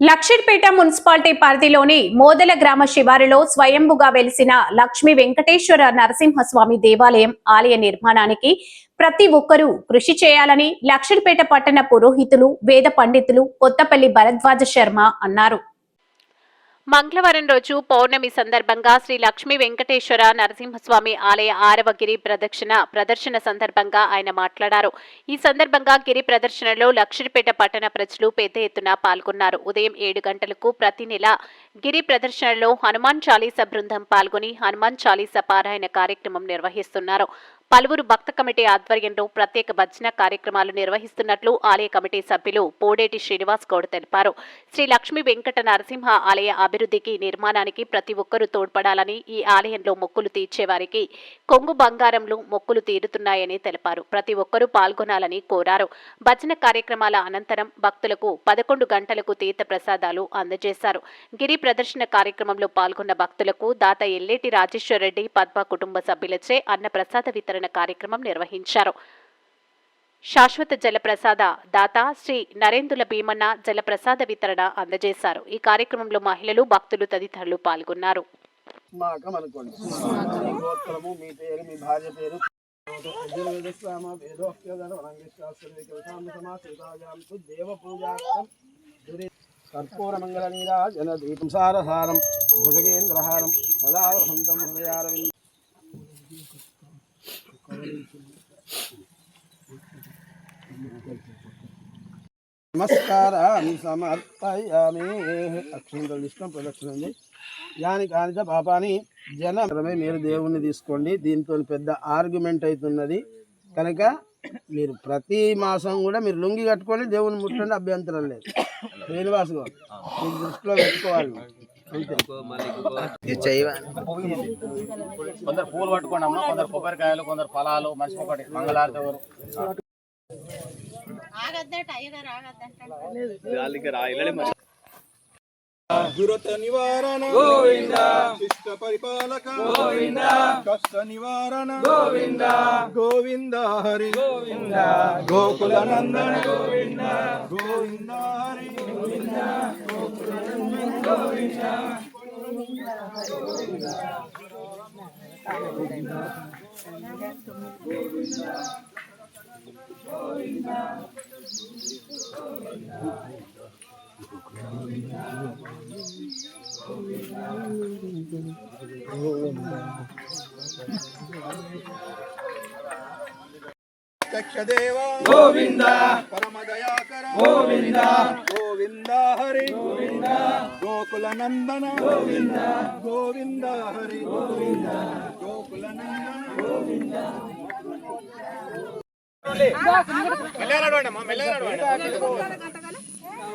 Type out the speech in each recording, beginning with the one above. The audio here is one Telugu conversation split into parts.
లక్షిడ్పేట మున్సిపాలిటీ పరిధిలోని మోదల గ్రామ శివారులో స్వయంభుగా వెలిసిన లక్ష్మీ వెంకటేశ్వర నరసింహస్వామి దేవాలయం ఆలయ నిర్మాణానికి ప్రతి ఒక్కరూ కృషి చేయాలని లక్షిడ్పేట పట్టణ పురోహితులు వేద పండితులు కొత్తపల్లి భరద్వాజ శర్మ అన్నారు. మంగళవారం రోజు పౌర్ణమి సందర్భంగా శ్రీ లక్ష్మీ వెంకటేశ్వర నరసింహస్వామి ఆలయ ఆరవ గిరి ప్రదక్షిణ ప్రదర్శన సందర్భంగా ఆయన మాట్లాడారు. ఈ సందర్భంగా గిరి ప్రదర్శనలో లక్షిడిపేట పట్టణ ప్రజలు పెద్ద ఎత్తున పాల్గొన్నారు. ఉదయం ఏడు గంటలకు ప్రతి నెల గిరి ప్రదర్శనలో హనుమాన్ చాలీస బృందం పాల్గొని హనుమాన్ చాలీస పారాయణ కార్యక్రమం నిర్వహిస్తున్నారు. పలువురు భక్త కమిటీ ఆధ్వర్యంలో ప్రత్యేక భజన కార్యక్రమాలు నిర్వహిస్తున్నట్లు ఆలయ కమిటీ సభ్యులు పోడేటి శ్రీనివాస్ గౌడ్ తెలిపారు. శ్రీ లక్ష్మీ వెంకట నరసింహ ఆలయ అభివృద్ధికి నిర్మాణానికి ప్రతి ఒక్కరూ తోడ్పడాలని ఈ ఆలయంలో మొక్కులు తీర్చేవారికి కొంగు బంగారంలో మొక్కులు తీరుతున్నాయని తెలిపారు. ప్రతి ఒక్కరూ పాల్గొనాలని కోరారు. భజన కార్యక్రమాల అనంతరం భక్తులకు పదకొండు గంటలకు తీర్థ ప్రసాదాలు అందజేశారు. గిరి ప్రదర్శన కార్యక్రమంలో పాల్గొన్న భక్తులకు దాత ఎల్లేటి రాజేశ్వర రెడ్డి పద్మ కుటుంబ సభ్యులచే అన్న ప్రసాద వితరణ కార్యక్రమం నిర్వహించారు. శాశ్వత జలప్రసాద దాత శ్రీ నరేందుల భీమన్న జలప్రసాద వితరణ అందజేశారు. ఈ కార్యక్రమంలో మహిళలు భక్తులు తదితరులు పాల్గొన్నారు. కర్పూరమంగళనీరా అనుకోండి. సారసారం భుజగేంద్రహారం సదా హృదయారవింద నమస్కారాన్ని సమర్పయామి. అక్షంతలు ఇష్టం ప్రదక్షిణ ఉంది యాని కానిత పాపాని జనమే మీరు దేవుణ్ణి తీసుకోండి. దీంతో పెద్ద ఆర్గ్యుమెంట్ అవుతున్నది కనుక మీరు ప్రతి మాసం కూడా మీరు లుంగి కట్టుకొని దేవుని ముట్టండి అభ్యంతరం లేదు. శ్రీనివాస్ గారు మీరు దృష్టిలో పెట్టుకోవాలి. కొందరు పూలు పట్టుకోండి అమ్మ కొందరు కొబ్బరికాయలు కొందరు ఫలాలు మనిషి ఒకటి మంగళారతి ఎవరు? దురత నివారణ గోవింద. శిష్ట పరిపాలక. గోవింద. కష్ట నివారణ గోవింద. గోవింద హరి. గోవింద. గోకుల నందన. గోవింద. గోవింద హరి. గోవింద. దక్షదేవ గోవింద. పరమ దయాకర గోవింద గోవింద హరి గోవింద గోకుల నందన గోవింద గోవింద హరి గోవింద గోకుల నందన గోవింద. మెల్లగా నడవండి అమ్మ మెల్లగా నడవండి గోవింద గోవింద హరి గోవింద ఏ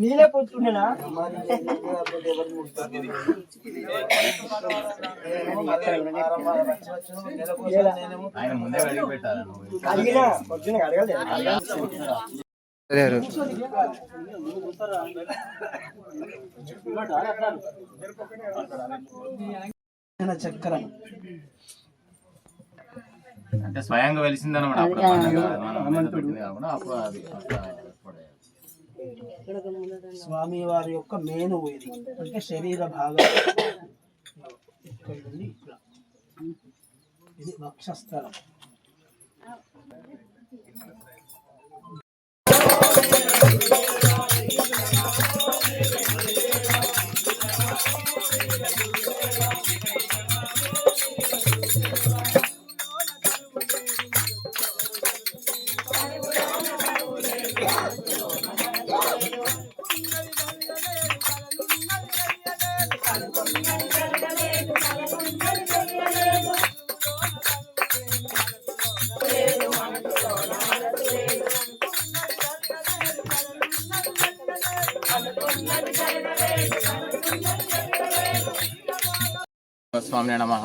నీలే పుట్టుండేనా ఆయన ముందే అడిగి పెట్టాలి అడిగినా వచ్చిన అడగలేదు. చక్రం. అంటే స్వయంగా వెలిసిందనమాట. స్వామి వారి యొక్క మేను ఇది. అంటే శరీర భాగం ఇక్కడ. ఇది వక్షస్థలం. స్వామి నమః.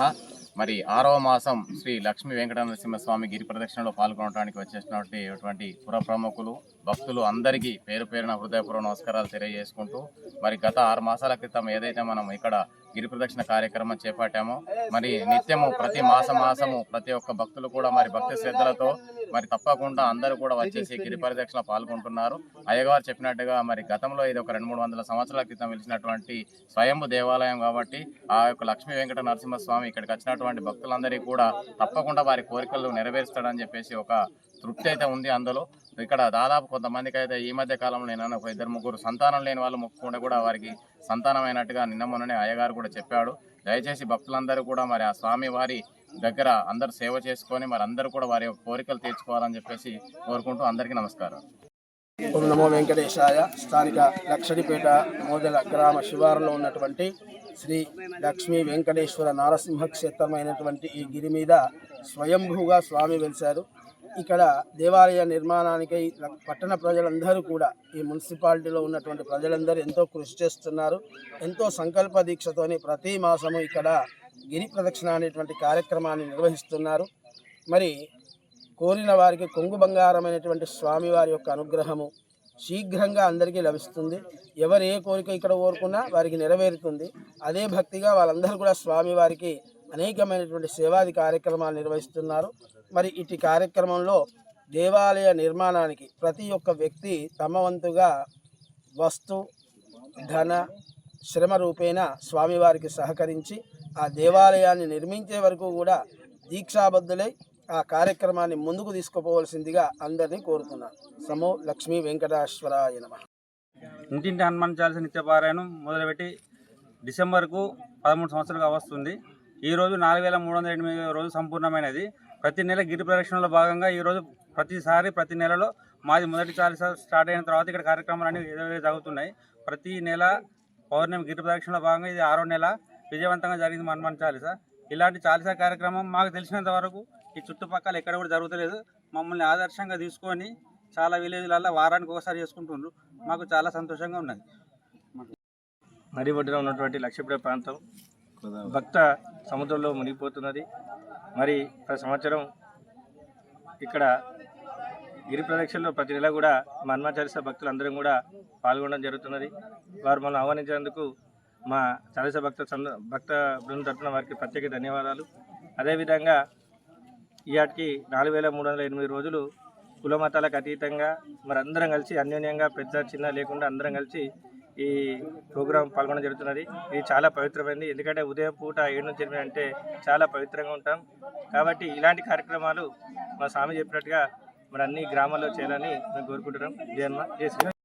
మరి ఆరవ మాసం శ్రీ లక్ష్మీ వెంకట నరసింహస్వామి గిరి ప్రదక్షిణలో పాల్గొనడానికి వచ్చేసినటువంటి పుర ప్రముఖులు భక్తులు అందరికీ పేరు పేరున హృదయపూర్వ నమస్కారాలు తెలియజేసుకుంటూ మరి గత ఆరు మాసాల క్రితం ఏదైతే మనం ఇక్కడ గిరి ప్రదక్షిణ కార్యక్రమం చేపట్టాము. మరి నిత్యము ప్రతి మాస మాసము ప్రతి ఒక్క భక్తులు కూడా మరి భక్తి శ్రద్ధలతో మరి తప్పకుండా అందరూ కూడా వచ్చేసి గిరి ప్రదక్షిణ పాల్గొంటున్నారు. అయ్యగారు చెప్పినట్టుగా మరి గతంలో ఇది ఒక రెండు మూడు వందల సంవత్సరాల క్రితం వెలిసినటువంటి స్వయంభు దేవాలయం కాబట్టి ఆ యొక్క లక్ష్మీ వెంకట నరసింహస్వామి ఇక్కడికి వచ్చినటువంటి భక్తులందరికీ కూడా తప్పకుండా వారి కోరికలు నెరవేరుస్తాడని చెప్పేసి ఒక తృప్తి అయితే ఉంది అందులో. ఇక్కడ దాదాపు కొంతమందికి అయితే ఈ మధ్య కాలంలో నేను ఒక ఇద్దరు ముగ్గురు సంతానం లేని వాళ్ళు మొక్కుకుంటే కూడా వారికి సంతానమైనట్టుగా నిన్న మొన్ననే అయ్యగారు కూడా చెప్పాడు. దయచేసి భక్తులందరూ కూడా మరి ఆ స్వామి వారి దగ్గర అందరు సేవ చేసుకొని మరి అందరూ కూడా వారి యొక్క కోరికలు తీర్చుకోవాలని చెప్పేసి కోరుకుంటూ అందరికీ నమస్కారం. ఓం నమో వెంకటేశాయ స్థానిక లక్షడిపేట మోదల గ్రామ శివారులో ఉన్నటువంటి శ్రీ లక్ష్మీ వెంకటేశ్వర నారసింహ క్షేత్రమైనటువంటి ఈ గిరి మీద స్వయంభూగా స్వామి వెలిశారు. ఇక్కడ దేవాలయ నిర్మాణానికి పట్టణ ప్రజలందరూ కూడా ఈ మున్సిపాలిటీలో ఉన్నటువంటి ప్రజలందరూ ఎంతో కృషి చేస్తున్నారు. ఎంతో సంకల్ప దీక్షతోని ప్రతి మాసము ఇక్కడ గిరి ప్రదక్షిణ అనేటువంటి కార్యక్రమాన్ని నిర్వహిస్తున్నారు. మరి కోరిన వారికి కొంగు బంగారమైనటువంటి స్వామివారి యొక్క అనుగ్రహము శీఘ్రంగా అందరికీ లభిస్తుంది. ఎవరు ఏ కోరిక ఇక్కడ కోరుకున్నా వారికి నెరవేరుతుంది. అదే భక్తిగా వాళ్ళందరూ కూడా స్వామివారికి అనేకమైనటువంటి సేవాది కార్యక్రమాలు నిర్వహిస్తున్నారు. మరి ఇటు కార్యక్రమంలో దేవాలయ నిర్మాణానికి ప్రతి ఒక్క వ్యక్తి తమ వంతుగా వస్తు ధన శ్రమ రూపేణ స్వామివారికి సహకరించి ఆ దేవాలయాన్ని నిర్మించే వరకు కూడా దీక్షాబద్ధులై ఆ కార్యక్రమాన్ని ముందుకు తీసుకుపోవలసిందిగా అందరినీ కోరుతున్నాను సమో లక్ష్మీ వెంకటేశ్వరాయ నమ. ఇంటింటి హనుమాన్ నిత్యపారాయణం మొదలుపెట్టి డిసెంబర్కు పదమూడు సంవత్సరాలుగా వస్తుంది. ఈరోజు నాలుగు వేల మూడు వందల ఎనిమిది రోజు సంపూర్ణమైనది. ప్రతి నెల గిరి ప్రదక్షిణలో భాగంగా ఈ రోజు ప్రతిసారి ప్రతి నెలలో మాది మొదటి చాలీస స్టార్ట్ అయిన తర్వాత ఇక్కడ కార్యక్రమాలు అనేవి ఏదో జరుగుతున్నాయి ప్రతి నెల పౌర్ణమి గిరి ప్రదక్షిణలో భాగంగా ఇది ఆరో నెల విజయవంతంగా జరిగింది హనుమాన్ చాలీస. ఇలాంటి చాలీసా కార్యక్రమం మాకు తెలిసినంత వరకు ఈ చుట్టుపక్కల ఎక్కడ కూడా జరుగుతలేదు. మమ్మల్ని ఆదర్శంగా తీసుకొని చాలా విలేజ్లలో వారానికి ఒకసారి చేసుకుంటుండ్రు. మాకు చాలా సంతోషంగా ఉన్నది. నది ఒడ్డున ఉన్నటువంటి లక్ష్మీపుర ప్రాంతం భక్త సముద్రంలో మునిగిపోతున్నది. మరి ప్రతి సంవత్సరం ఇక్కడ గిరి ప్రదక్షిణలో ప్రతి నెల కూడా మా హనుమాచార్య భక్తులందరం కూడా పాల్గొనడం జరుగుతున్నది. వారు మనం ఆహ్వానించినందుకు మా చాలీస భక్త భక్త బృందం తరఫున వారికి ప్రత్యేక ధన్యవాదాలు. అదేవిధంగా ఈయాటికి నాలుగు వేల మూడు వందల ఎనిమిది రోజులు కుల మతాలకు అతీతంగా మరి అందరం కలిసి అన్యోన్యంగా పెద్ద చిన్న లేకుండా అందరం కలిసి ఈ ప్రోగ్రాం పాల్గొనడం జరుగుతున్నది. ఇది చాలా పవిత్రమైనది ఎందుకంటే ఉదయం పూట ఏడు నుంచి ఎనిమిది అంటే చాలా పవిత్రంగా ఉంటాం. కాబట్టి ఇలాంటి కార్యక్రమాలు మా స్వామి చెప్పినట్టుగా మరి అన్ని గ్రామాల్లో చేయాలని మేము కోరుకుంటున్నాం. జయన్మ జయ